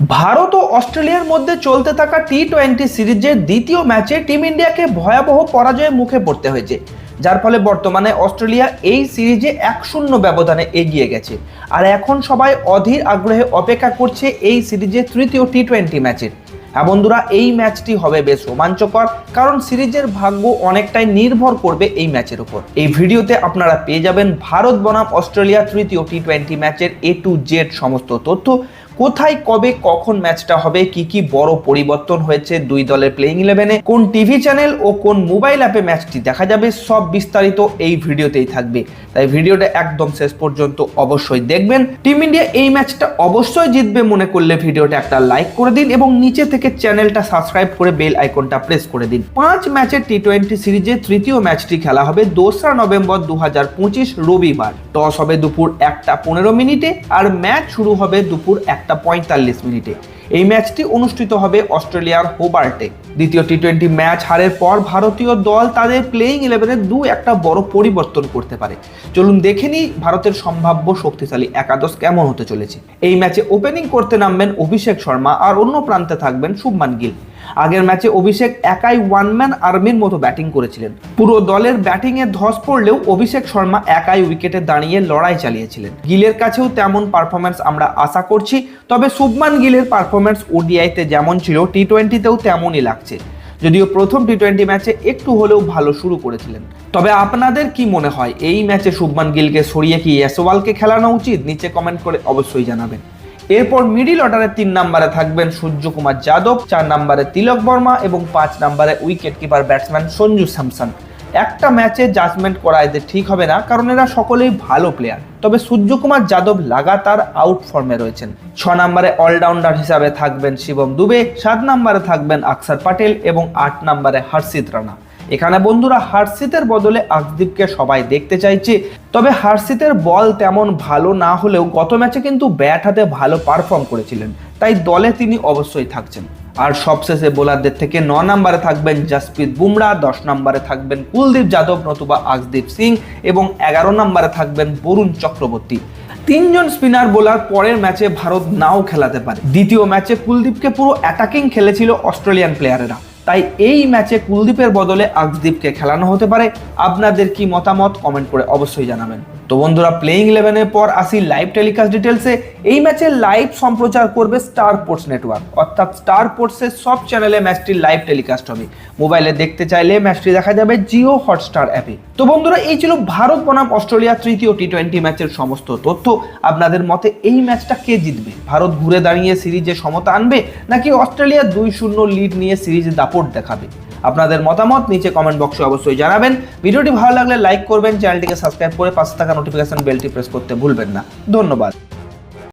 ভারত ও অস্ট্রেলিয়ার মধ্যে চলতে থাকা টি টোয়েন্টি সিরিজের দ্বিতীয় ম্যাচে টিম ইন্ডিয়াকে ভয়াবহ পরাজয়ের মুখে পড়তে হয়েছে, যার ফলে বর্তমানে অস্ট্রেলিয়া এই সিরিজে এক শূন্য ব্যবধানে এগিয়ে গেছে। আর এখন সবাই অধীর আগ্রহে অপেক্ষা করছে এই সিরিজের তৃতীয় টি টোয়েন্টি ম্যাচের। হ্যাঁ বন্ধুরা, এই ম্যাচটি হবে বেশ রোমাঞ্চকর, কারণ সিরিজের ভাগ্য অনেকটাই নির্ভর করবে এই ম্যাচের উপর। এই ভিডিওতে আপনারা পেয়ে যাবেন ভারত বনাম অস্ট্রেলিয়া তৃতীয় টি টোয়েন্টি ম্যাচের এ টু জেড সমস্ত তথ্য। কোথায়, কবে, কখন ম্যাচটা হবে, কি কি বড় পরিবর্তন হয়েছে দুই দলের প্লেইং ইলেভেনে কোন টিভি চ্যানেল ও কোন মোবাইল অ্যাপে ম্যাচটি দেখা যাবে, সব বিস্তারিত এই ভিডিওতেই থাকবে। তাই ভিডিওটা একদম শেষ পর্যন্ত অবশ্যই দেখবেন। টিম ইন্ডিয়া এই ম্যাচটা অবশ্যই জিতবে মনে করলে ভিডিওটা একটা লাইক করে দিন এবং নিচে থেকে চ্যানেলটা সাবস্ক্রাইব করে বেল আইকনটা প্রেস করে দিন। পাঁচ ম্যাচের টি টোয়েন্টি সিরিজে তৃতীয় ম্যাচটি খেলা হবে দোসরা নভেম্বর দু হাজার পঁচিশ রবিবার। টস হবে দুপুর একটা পনেরো মিনিটে আর ম্যাচ শুরু হবে দুপুর একটা পঁয়তাল্লিশ মিনিটে। এই ম্যাচটি অনুষ্ঠিত হবে অস্ট্রেলিয়ার হোবার্টে। দ্বিতীয় টি টোয়েন্টি ম্যাচ হারের পর ভারতীয় দল তাদের প্লেইং ইলেভেনে দু একটা বড় পরিবর্তন করতে পারে। চলুন দেখে নিই ভারতের সম্ভাব্য শক্তিশালী একাদশ কেমন হতে চলেছে। এই ম্যাচে ওপেনিং করতে নামবেন অভিষেক শর্মা আর অন্য প্রান্তে থাকবেন শুভমান গিল। আগের ম্যাচে অভিষেক একাই ওয়ান ম্যান আর্মির মতো ব্যাটিং করেছিলেন। পুরো দলের ব্যাটিংয়ে ধস পড়লেও অভিষেক শর্মা একাই উইকেটে দাঁড়িয়ে লড়াই চালিয়েছিলেন। গিলের কাছেও তেমন পারফরমেন্স আমরা আশা করছি, তবে শুভমান গিলের পারফরমেন্স ওডিআইতে যেমন ছিল টি টোয়েন্টিতেও তেমনই লাগছে। যদিও প্রথম টি টোয়েন্টি ম্যাচে একটু হলেও ভালো শুরু করেছিলেন। তবে আপনাদের কি মনে হয়, এই ম্যাচে শুভমান গিলকে সরিয়ে কি ইয়াসোয়ালকে খেলানো উচিত? নিচে কমেন্ট করে অবশ্যই জানাবেন। এরপর মিডিল অর্ডারে তিন নম্বরে থাকবেন সূর্যকুমার যাদব, চার নম্বরে তিলক বর্মা এবং পাঁচ নম্বরে wicket keeper batsman Sanju Samson. একটা ম্যাচে জাজমেন্ট করা এদের ঠিক হবে না, কারণ এরা সকলেই ভালো প্লেয়ার তবে সূর্যকুমার যাদব লাগাতার আউট ফর্মে রয়েছেন। ছ নম্বরে অলরাউন্ডার হিসাবে থাকবেন শিবম দুবে, সাত নম্বরে থাকবেন আকসার পাটেল এবং আট নম্বরে হর্ষিত রানা। এখানে বন্ধুরা হার্সিতের বদলে আকদীপকে সবাই দেখতে চাইছে। তবে হার্সিতের বল তেমন ভালো না হলেও গত ম্যাচে কিন্তু ব্যাট হাতে ভালো পারফর্ম করেছিলেন। তাই দলে তিনি অবশ্যই থাকছেন। আর সবশেষে বোলারদের থেকে ন নম্বরে থাকবেন জাসপ্রীত বুমরা, দশ নম্বরে থাকবেন কুলদীপ যাদব, নতুবা আকদীপ সিং এবং এগারো নম্বরে থাকবেন বরুণ চক্রবর্তী। তিনজন স্পিনার বোলার পরের ম্যাচে ভারত নাও খেলাতে পারে। দ্বিতীয় ম্যাচে কুলদীপকে পুরো অ্যাটাকিং খেলেছিল অস্ট্রেলিয়ান প্লেয়ারেরা তাই এই ম্যাচে কুলদীপের বদলে আকদীপকে খেলানো হতে পারে। আপনাদের কি মতামত? কমেন্ট করে অবশ্যই জানাবেন। তো বন্ধুরা প্লেইং ইলেভেনের পর আসি লাইভ টেলিকাস্ট ডিটেলসে এই ম্যাচে লাইভ সম্প্রচার করবে স্টার স্পোর্টস নেটওয়ার্ক অর্থাৎ স্টার স্পোর্টসের সব চ্যানেলে ম্যাচটি লাইভ টেলিকাস্ট হবে। মোবাইলে দেখতে চাইলে ম্যাচটি দেখা যাবে জিও হটস্টার অ্যাপে তো বন্ধুরা, এই ছিল ভারত বনাম অস্ট্রেলিয়া তৃতীয় টি টোয়েন্টি ম্যাচের সমস্ত তথ্য। আপনাদের মতে এই ম্যাচটা কে জিতবে? ভারত ঘুরে দাঁড়িয়ে সিরিজে সমতা আনবে, নাকি অস্ট্রেলিয়া দুই শূন্য লিড নিয়ে সিরিজে দাপট দেখাবে? আপনাদের মতামত নিচে কমেন্ট বক্সে অবশ্যই জানাবেন। ভিডিওটি ভালো লাগলে লাইক করবেন চ্যানেলটিকে সাবস্ক্রাইব করে পাশে থাকা নোটিফিকেশন বেলটি প্রেস করতে ভুলবেন না। ধন্যবাদ।